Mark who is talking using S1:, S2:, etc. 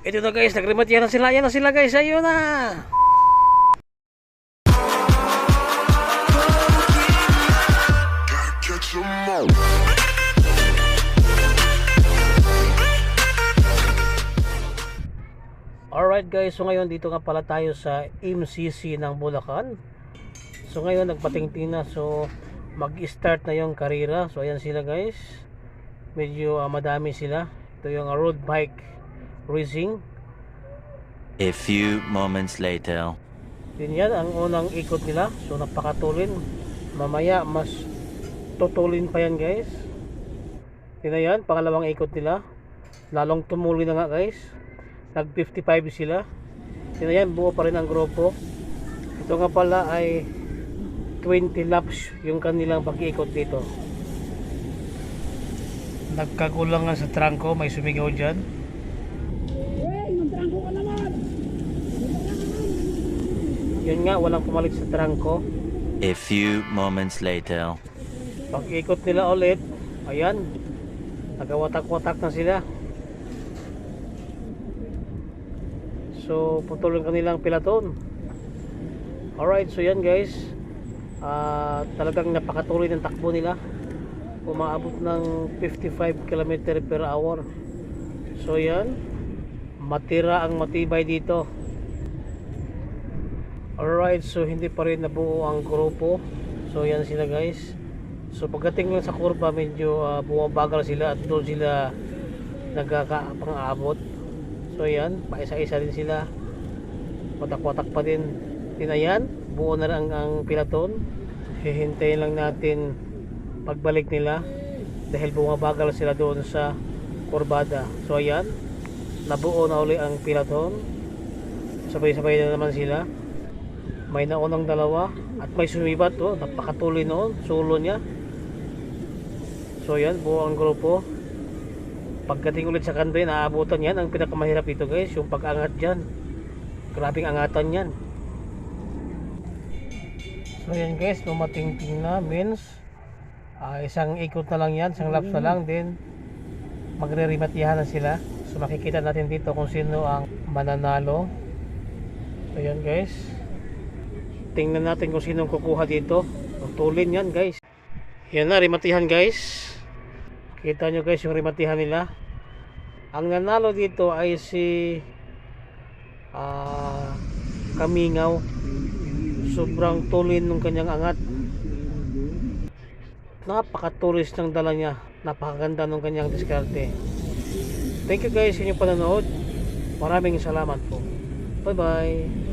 S1: Ito na guys, nagremote yan na sila. Yan na sila guys, ayun na. Alright guys, so ngayon dito nga pala tayo sa MCC ng Bulacan. So ngayon nagpatingting na, so mag-start na yung karera. So ayan sila guys. Medyo ah, madami sila. Ito yung ah, road bike racing.
S2: A few moments later.
S1: Yun yan, ang unang ikot nila. So napakatulin. Mamaya mas tutulin pa yan guys. Yun na yan, pangalawang ikot nila. Lalong tumuloy na nga guys. Nag 55 sila. Yun na yan, buo pa rin ang grupo. Ito nga pala ay 20 laps yung kanilang pag-iikot dito. Nagkagulangan sa trangko, may sumigaw dyan. Yun nga, walang pumalit sa trangko.
S2: A few moments later.
S1: Pag ikot nila ulit, ayan, nagawatak-watak na sila. So, putol ang kanilang pilaton. Alright, so yan guys. Ah, talagang napakatuloy ng takbo nila. Umaabot ng 55 km per hour. So yan, matira ang matibay dito. Alright, so hindi pa rin nabuo ang grupo. So yan sila guys. So pagdating lang sa kurba medyo uh, bumabagal sila at doon sila nagkakapang-abot. So yan, paisa-isa din sila. Watak-watak pa din. Tinayan, buo na lang ang pilaton. Hihintayin lang natin pagbalik nila dahil bumabagal sila doon sa kurbada. So ayan, nabuo na uli ang pilaton. Sabay-sabay na naman sila may naunang dalawa at may sumibat oh, napakatuloy noon sulo niya. So yan buo ang grupo. Pagdating ulit sa country naaabutan yan. Ang pinakamahirap ito guys yung pag-angat dyan. Grabing angatan yan. So yan guys lumatingting na means ah, isang ikot na lang yan isang laps na lang din. Magre-rematihan na sila. So makikita natin dito kung sino ang mananalo. So yan guys tingnan natin kung sinong kukuha dito. Tulin yan guys. Yan na rimatihan guys. Kita nyo guys yung rimatihan nila. Ang nanalo dito ay si ah Kamingaw. Sobrang tulin ng kanyang angat. Napakatulis ng dala niya. Napakaganda ng kanyang diskarte. Thank you guys sa inyong panonood. Maraming salamat po. Bye bye